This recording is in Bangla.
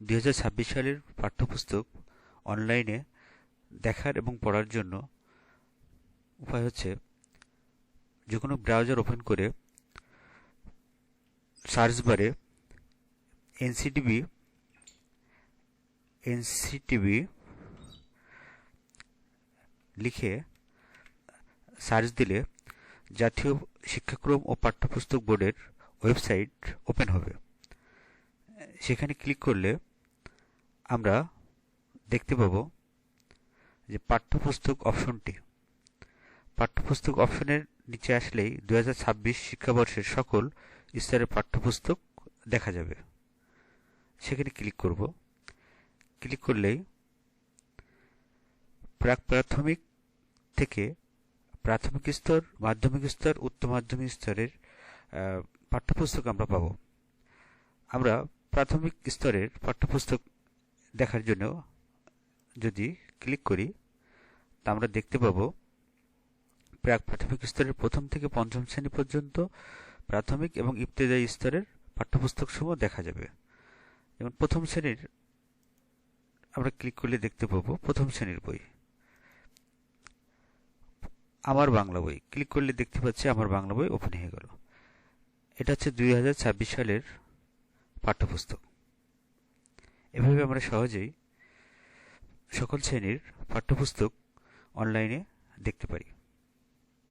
দুই হাজার ছাব্বিশ সালের পাঠ্যপুস্তক অনলাইনে দেখার এবং পড়ার জন্য উপায় হচ্ছে যে কোনো ব্রাউজার ওপেন করে সার্চ বারে এনসিটিভি এনসিটিভি লিখে সার্চ দিলে জাতীয় শিক্ষাক্রম ও পাঠ্যপুস্তক বোর্ডের ওয়েবসাইট ওপেন হবে। সেখানে ক্লিক করলে আমরা দেখতে পাব যে পাঠ্যপুস্তক অপশনটি। পাঠ্যপুস্তক অপশনের নিচে আসলেই দু হাজার ছাব্বিশ শিক্ষাবর্ষের সকল স্তরের পাঠ্যপুস্তক দেখা যাবে। সেখানে ক্লিক করব। ক্লিক করলেই প্রাক প্রাথমিক থেকে প্রাথমিক স্তর, মাধ্যমিক স্তর, উচ্চ মাধ্যমিক স্তরের পাঠ্যপুস্তক আমরা পাব। আমরা প্রাথমিক স্তরের পাঠ্যপুস্তক দেখার জন্য যদি ক্লিক করি, তা আমরা দেখতে পাব প্রাক প্রাথমিক স্তরের প্রথম থেকে পঞ্চম শ্রেণি পর্যন্ত প্রাথমিক এবং ইবতেদায়ী স্তরের পাঠ্যপুস্তক সমূহ দেখা যাবে। যেমন প্রথম শ্রেণির আমরা ক্লিক করলে দেখতে পাবো প্রথম শ্রেণির বই। আমার বাংলা বই। ক্লিক করলে দেখতে পাচ্ছি আমার বাংলা বই ওপেন হয়ে গেল। এটা হচ্ছে দুই হাজার ছাব্বিশ সালের পাঠ্যপুস্তক। এভাবে আমরা সহজেই সকল শ্রেণির পাঠ্যপুস্তক অনলাইনে দেখতে পারি।